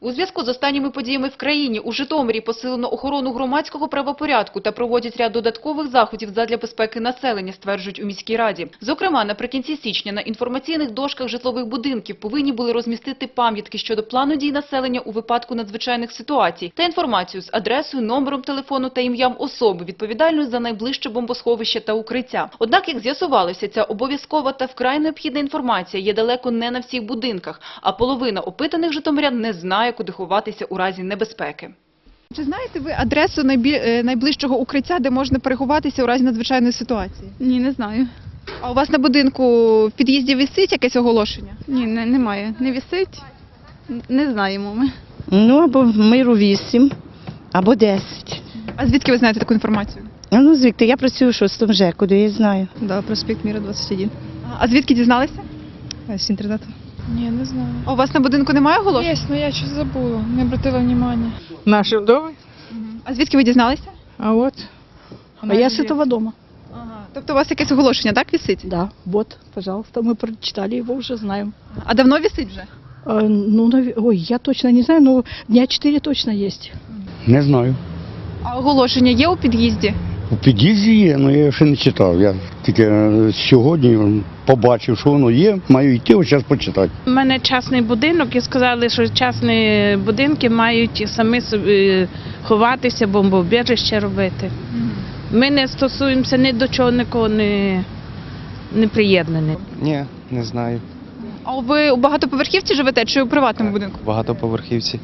У зв'язку з останніми подіями в країні у Житомирі посилено охорону громадського правопорядку та проводять ряд додаткових заходів задля безпеки населення, стверджують у міській раді. Зокрема, наприкінці січня на інформаційних дошках житлових будинків повинні були розмістити пам'ятки щодо плану дій населення у випадку надзвичайних ситуацій та інформацію з адресою, номером телефону та ім'ям особи, відповідальної за найближче бомбосховище та укриття. Однак, як з'ясувалося, ця обов'язкова та вкрай необхідна інформація є далеко не на всіх будинках, а половина опитаних житомирян не знає, куди ховатися у разі небезпеки. Чи знаєте ви адресу е, найближчого укриття, де можна переховатися у разі надзвичайної ситуації? Ні, не знаю. А у вас на будинку в під'їзді висить якесь оголошення? Ні, не, немає. Не висить. Не знаємо ми. Ну, або в миру 8, або 10. А звідки ви знаєте таку інформацію? А ну звідти, я працюю в шостому ЖЕКу, де я знаю. Да, проспект Мира 21. А звідки дізналися? А с интернета? Ні, не знаю. А у вас на будинку немає оголошень? Є, але я щось забула, не обратила внимания. Наши вдовы? А звідки ви дізналися? А вот. А я с этого дома. Ага. Тобто у вас якесь оголошення, так, висить? Да, вот, пожалуйста, мы прочитали его, уже знаем. А давно висить вже? А, ну, нав- ой, я точно не знаю, но дня 4 точно есть. Не знаю. А оголошення є у під'їзді? У під'їзді є, але я ще не читав. Я тільки е, сьогодні побачив, що воно є, маю йти, ось зараз почитати. У мене частний будинок і сказали, що частні будинки мають самі собі ховатися, бомбоубіжище робити. Ми не стосуємося ні до чого нікого не, не приєднані. Ні, не знаю. А ви у багатоповерхівці живете чи у приватному будинку? Багатоповерхівці.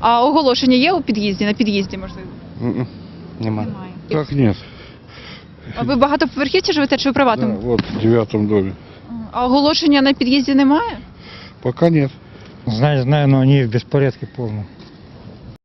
А оголошення є у під'їзді, на під'їзді, можливо? М-м, Нема. Так, ні. А ви в багатоповерхівці живете чи у приватному? от в дев'ятому домі. А оголошення на під'їзді немає? Поки ні. Знаю, знаю, но они в беспорядке полном.